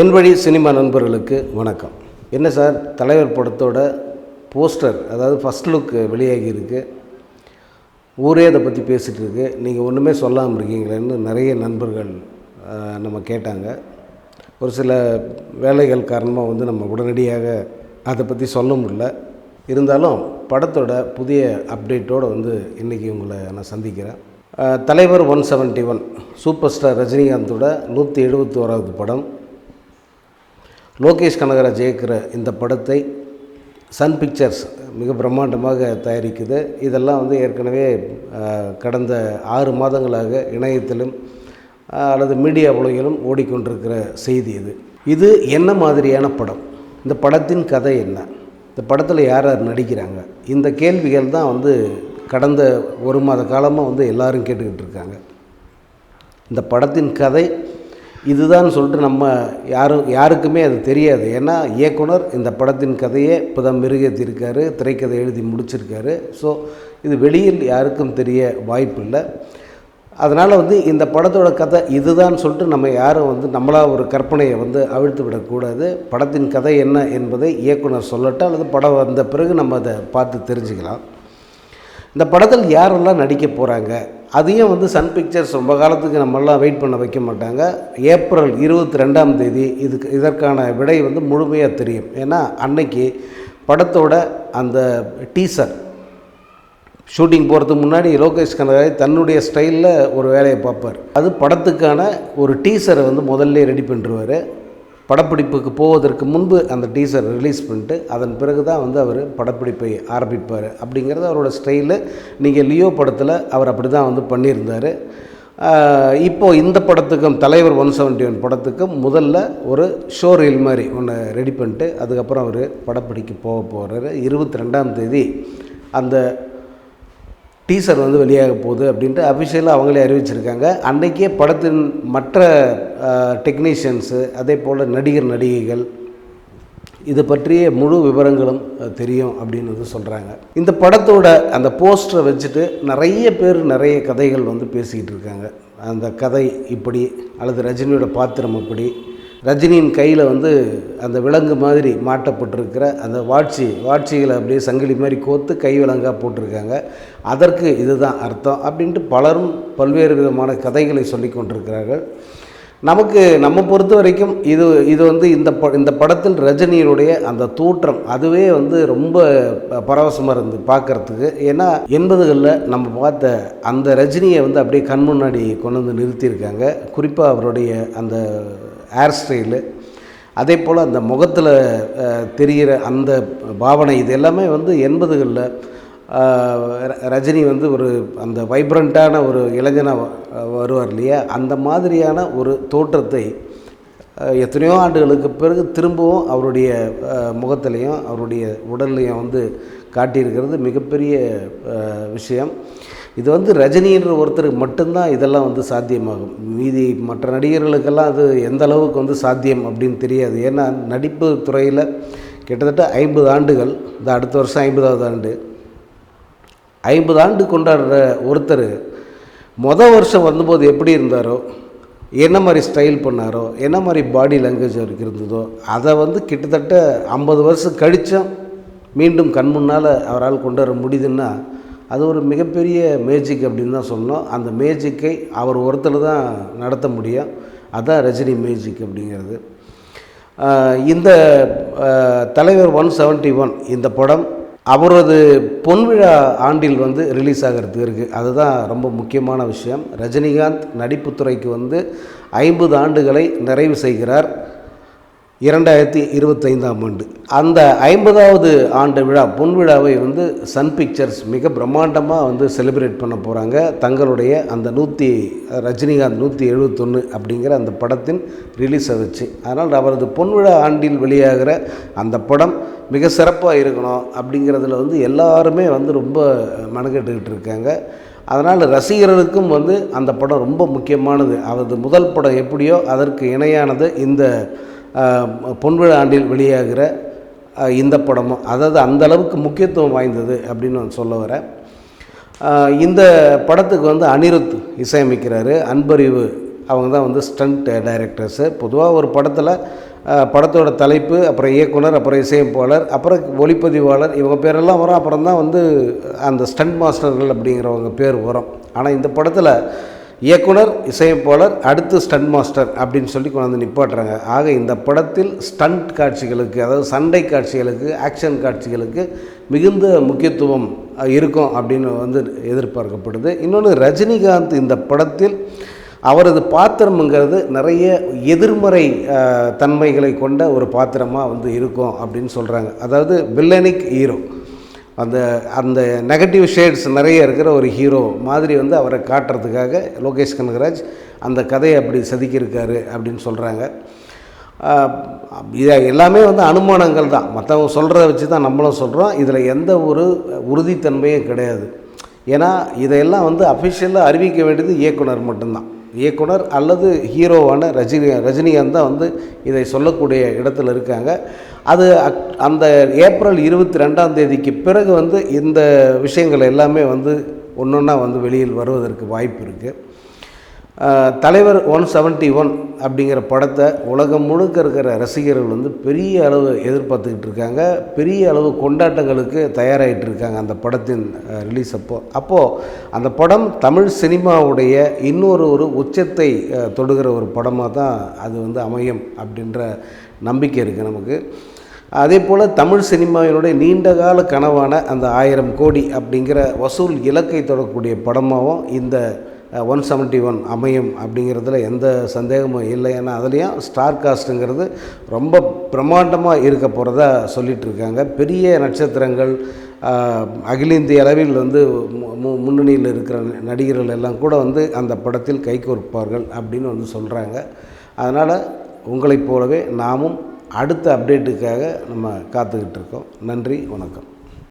என் வழி சினிமா நண்பர்களுக்கு வணக்கம். என்ன சார்? தலைவர் படத்தோட போஸ்டர் அதாவது ஃபஸ்ட் லுக் வெளியாகி இருக்கு. ஊரே அதை பற்றி பேசிகிட்டு இருக்கு. நீங்கள் ஒன்றுமே சொல்லாமல் இருக்கீங்களேன்னு நிறைய நண்பர்கள் நம்ம கேட்டாங்க. ஒரு சில வேலைகள் காரணமாக வந்து நம்ம உடனடியாக அதை பற்றி சொல்ல முடியல. இருந்தாலும் படத்தோட புதிய அப்டேட்டோடு வந்து இன்றைக்கி உங்களை நான் சந்திக்கிறேன். தலைவர் one seventy one super star ரஜினிகாந்தோட நூற்றி எழுபத்தி ஓராவது படம். லோகேஷ் கனகராஜ் இயக்குற இந்த படத்தை சன் பிக்சர்ஸ் மிக பிரம்மாண்டமாக தயாரிக்குது. இதெல்லாம் வந்து ஏற்கனவே கடந்த ஆறு மாதங்களாக இணையத்திலும் அல்லது மீடியா உலகிலும் ஓடிக்கொண்டிருக்கிற செய்தி இது. இது என்ன மாதிரியான படம்? இந்த படத்தின் கதை என்ன? இந்த படத்தில் யார் யார் நடிக்கிறாங்க? இந்த கேள்விகள் தான் வந்து கடந்த ஒரு மாத காலமாக வந்து எல்லாரும் கேட்டுக்கிட்டு இருக்காங்க. இந்த படத்தின் கதை இதுதான் சொல்லிட்டு நம்ம யாரும் யாருக்குமே அது தெரியாது. ஏன்னா இயக்குனர் இந்த படத்தின் கதையை இப்போ தான் மெருகேற்றிருக்காரு திரைக்கதை எழுதி முடிச்சிருக்காரு. ஸோ இது வெளியில் யாருக்கும் தெரிய வாய்ப்பு இல்லை. அதனால் வந்து இந்த படத்தோட கதை இதுதான் சொல்லிட்டு நம்ம யாரும் வந்து நம்மளா ஒரு கற்பனையை வந்து அவிழ்த்து விடக்கூடாது. படத்தின் கதை என்ன என்பதை இயக்குனர் சொல்லட்டும் அல்லது படம் வந்த பிறகு நம்ம அதை பார்த்து தெரிஞ்சுக்கலாம். இந்த படத்தில் யாரெல்லாம் நடிக்க போகிறாங்க அதையும் வந்து சன் பிக்சர்ஸ் ரொம்ப காலத்துக்கு நம்மெல்லாம் வெயிட் பண்ண வைக்க மாட்டாங்க. ஏப்ரல் இருபத்தி ரெண்டாம் தேதி இதுக்கு இதற்கான விடை வந்து முழுமையாக தெரியும். ஏன்னா அன்னைக்கு படத்தோட அந்த டீசர் ஷூட்டிங் போகிறதுக்கு முன்னாடி லோகேஷ் கனகராஜ் தன்னுடைய ஸ்டைலில் ஒரு வேலையை பார்ப்பார். அது படத்துக்கான ஒரு டீசரை வந்து முதல்ல ரெடி பண்ணிடுவார் படப்பிடிப்புக்கு போவதற்கு முன்பு அந்த டீசர் ரிலீஸ் பண்ணிட்டு அதன் பிறகு தான் வந்து அவர் படப்பிடிப்பை ஆரம்பிப்பார். அப்படிங்கிறது அவரோட ஸ்டைலு. நீங்கள் லியோ படத்தில் அவர் அப்படி தான் வந்து பண்ணியிருந்தார். இப்போது இப்போ இந்த படத்துக்கும் தலைவர் ஒன் செவன்ட்டி ஒன் படத்துக்கும் முதல்ல ஒரு ஷோ ரீல் மாதிரி ஒன்று ரெடி பண்ணிட்டு அதுக்கப்புறம் அவர் படப்பிடிக்க போக போகிறாரு இருபத்தி ரெண்டாம் தேதி அந்த டீசர் வந்து வெளியாக போகுது அப்படின்ட்டு அஃபிஷியலாக அவங்களே அறிவிச்சிருக்காங்க. அன்றைக்கே படத்தின் மற்ற டெக்னீஷியன்ஸு அதே போல் நடிகர் நடிகைகள் இது பற்றிய முழு விவரங்களும் தெரியும் அப்படின்னு வந்து சொல்கிறாங்க இந்த படத்தோட அந்த போஸ்டரை வச்சுட்டு நிறைய பேர் நிறைய கதைகள் வந்து பேசிக்கிட்டு இருக்காங்க. அந்த கதை இப்படி அல்லது ரஜினியோட பாத்திரம் இப்படி ரஜினியின் கையில் வந்து அந்த விலங்கு மாதிரி மாட்டப்பட்டிருக்கிற அந்த வாட்சி வாட்சிகளை அப்படியே சங்கிலி மாதிரி கோத்து கை விலங்காக போட்டிருக்காங்க. அதற்கு இதுதான் அர்த்தம் அப்படின்ட்டு பலரும் பல்வேறு விதமான கதைகளை சொல்லி கொண்டிருக்கிறார்கள். நமக்கு நம்ம பொறுத்த வரைக்கும் இது இது வந்து இந்த ப இந்த படத்தில் ரஜினியினுடைய அந்த தோற்றம் அதுவே வந்து ரொம்ப பரவசமாக இருந்து பார்க்குறதுக்கு. ஏன்னா எண்பதுகளில் நம்ம பார்த்த அந்த ரஜினியை வந்து அப்படியே கண் முன்னாடி கொண்டு வந்து நிறுத்தியிருக்காங்க. குறிப்பாக அவருடைய அந்த ஹேர் ஸ்டைலு அதே போல் அந்த முகத்தில் தெரிகிற அந்த பாவனை இது எல்லாமே வந்து எண்பதுகளில் ரஜினி வந்து ஒரு அந்த வைப்ரண்ட்டான ஒரு இளைஞனாக வருவார் இல்லையா? அந்த மாதிரியான ஒரு தோற்றத்தை எத்தனையோ ஆண்டுகளுக்கு பிறகு திரும்பவும் அவருடைய முகத்திலையும் அவருடைய உடல்லையும் வந்து காட்டியிருக்கிறது மிகப்பெரிய விஷயம். இது வந்து ரஜினின்ற ஒருத்தருக்கு மட்டும்தான் இதெல்லாம் வந்து சாத்தியமாகும். மீதி மற்ற நடிகர்களுக்கெல்லாம் அது எந்த அளவுக்கு வந்து சாத்தியம் அப்படின்னு தெரியாது. ஏன்னா நடிப்பு துறையில் கிட்டத்தட்ட ஐம்பது ஆண்டுகள் இந்த அடுத்த வருஷம் ஐம்பதாவது ஆண்டு. ஐம்பது ஆண்டு கொண்டாடுற ஒருத்தர் மொதல் வருஷம் வந்தபோது எப்படி இருந்தாரோ என்ன மாதிரி ஸ்டைல் பண்ணாரோ என்ன மாதிரி பாடி லாங்குவேஜ் அவருக்கு இருந்ததோ அதை வந்து கிட்டத்தட்ட ஐம்பது வருஷம் கழித்தும் மீண்டும் கண் முன்னால் அவரால் கொண்டு வர முடியுதுன்னா அது ஒரு மிகப்பெரிய மேஜிக் அப்படின்னு தான் சொல்லணும். அந்த மேஜிக்கை அவர் ஒருத்தர் தான் நடத்த முடியும். அதுதான் ரஜினி மேஜிக் அப்படிங்கிறது. இந்த தலைவர் ஒன் செவன்ட்டி ஒன் இந்த படம் அவரது பொன்விழா ஆண்டில் வந்து ரிலீஸ் ஆகிறதுக்கு இருக்குது அதுதான் ரொம்ப முக்கியமான விஷயம். ரஜினிகாந்த் நடிப்புத்துறைக்கு வந்து ஐம்பது ஆண்டுகளை நிறைவு செய்கிறார். இரண்டாயிரத்தி இருபத்தைந்தாம் ஆண்டு. அந்த ஐம்பதாவது ஆண்டு விழா பொன் விழாவை வந்து சன் பிக்சர்ஸ் மிக பிரம்மாண்டமாக வந்து செலிப்ரேட் பண்ண போகிறாங்க தங்களுடைய அந்த நூற்றி ரஜினிகாந்த் நூற்றி எழுபத்தொன்று அப்படிங்கிற அந்த படத்தின் ரிலீஸ் ஆச்சு அதனால் அவரது பொன் விழா ஆண்டில் வெளியாகிற அந்த படம் மிக சிறப்பாக இருக்கணும் அப்படிங்கிறதுல வந்து எல்லாருமே வந்து ரொம்ப மனக்கெட்டுக்கிட்டு இருக்காங்க. அதனால் ரசிகர்களுக்கும் வந்து அந்த படம் ரொம்ப முக்கியமானது. அவரது முதல் படம் எப்படியோ அதற்கு இணையானது இந்த பொன்விழா ஆண்டில் வெளியாகிற இந்த படமும் அதாவது அந்த அளவுக்கு முக்கியத்துவம் வாய்ந்தது அப்படின்னு நான் சொல்ல வரேன். இந்த படத்துக்கு வந்து அனிருத் இசையமைக்கிறாரு அன்பறிவு. அவங்க தான் வந்து ஸ்டண்ட் டைரக்டர்ஸு. பொதுவாக ஒரு படத்தில் படத்தோட தலைப்பு அப்புறம் இயக்குனர் அப்புறம் இசையமைப்பாளர் அப்புறம் ஒளிப்பதிவாளர் இவங்க பேரெல்லாம் வரும். அப்புறம் தான் வந்து அந்த ஸ்டண்ட் மாஸ்டர்கள் அப்படிங்கிறவங்க பேர் வரும். ஆனால் இந்த படத்தில் இயக்குனர் இசையமைப்பாளர் அடுத்து ஸ்டண்ட் மாஸ்டர் அப்படின்னு சொல்லி கொண்டு வந்து நிப்பாட்டுறாங்க. ஆக இந்த படத்தில் ஸ்டண்ட் காட்சிகளுக்கு அதாவது சண்டை காட்சிகளுக்கு ஆக்ஷன் காட்சிகளுக்கு மிகுந்த முக்கியத்துவம் இருக்கும் அப்படின்னு வந்து எதிர்பார்க்கப்படுது. இன்னொன்று ரஜினிகாந்த் இந்த படத்தில் அவரது பாத்திரம்ங்கிறது நிறைய எதிர்மறை தன்மைகளை கொண்ட ஒரு பாத்திரமாக வந்து இருக்கும் அப்படின்னு சொல்கிறாங்க அதாவது வில்லனிக் ஹீரோ அந்த அந்த நெகட்டிவ் ஷேட்ஸ் நிறைய இருக்கிற ஒரு ஹீரோ மாதிரி வந்து அவரை காட்டுறதுக்காக லோகேஷ் கனகராஜ் அந்த கதையை அப்படி செதுக்கியிருக்காரு அப்படின்னு சொல்கிறாங்க இது எல்லாமே வந்து அனுமானங்கள் தான். மற்றவங்க சொல்கிறத வச்சு தான் நம்மளும் சொல்கிறோம் இதில் எந்த ஒரு உறுதித்தன்மையும் கிடையாது. ஏன்னா இதையெல்லாம் வந்து அஃபிஷியலாக அறிவிக்க வேண்டியது இயக்குனர் மட்டும்தான். இயக்குனர் அல்லது ஹீரோவான ரஜினி ரஜினிகாந்த் தான் வந்து இதை சொல்லக்கூடிய இடத்துல இருக்காங்க. அது அக்- அந்த ஏப்ரல் இருபத்தி ரெண்டாம் தேதிக்கு பிறகு வந்து இந்த விஷயங்கள் எல்லாமே வந்து ஒன்று ஒன்றா வந்து வெளியில் வருவதற்கு வாய்ப்பு இருக்குது தலைவர் ஒன் செவன்ட்டி ஒன் அப்படிங்கிற படத்தை உலகம் முழுக்க இருக்கிற ரசிகர்கள் வந்து பெரிய அளவு எதிர்பார்த்துக்கிட்டு இருக்காங்க. பெரிய அளவு கொண்டாட்டங்களுக்கு தயாராகிட்டு இருக்காங்க அந்த படத்தின் ரிலீஸ் அப்போ. அப்போது அந்த படம் தமிழ் சினிமாவுடைய இன்னொரு ஒரு உச்சத்தை தொடுகிற ஒரு படமாக தான் அது வந்து அமையும் அப்படின்ற நம்பிக்கை இருக்குது நமக்கு. அதே போல் தமிழ் சினிமாவினுடைய நீண்டகால கனவான அந்த ஆயிரம் கோடி அப்படிங்கிற வசூல் இலக்கை தொடக்கூடிய படமாகவும் இந்த ஒன் செவன்ட்டி ஒன் அமையும் அப்படிங்கிறதுல எந்த சந்தேகமும் இல்லை. ஏன்னா அதுலேயும் ஸ்டார் காஸ்ட்டுங்கிறது ரொம்ப பிரம்மாண்டமாக இருக்க போகிறதா சொல்லிகிட்ருக்காங்க பெரிய நட்சத்திரங்கள் அகில இந்திய அளவில் வந்து மு- மு- முன்னணியில் இருக்கிற நடிகர்கள் எல்லாம் கூட வந்து அந்த படத்தில் கைகோர்ப்பார்கள் அப்படின்னு வந்து சொல்கிறாங்க அதனால் உங்களைப் போலவே நாமும் அடுத்த அப்டேட்டுக்காக நம்ம காத்துக்கிட்டு இருக்கோம். நன்றி வணக்கம்.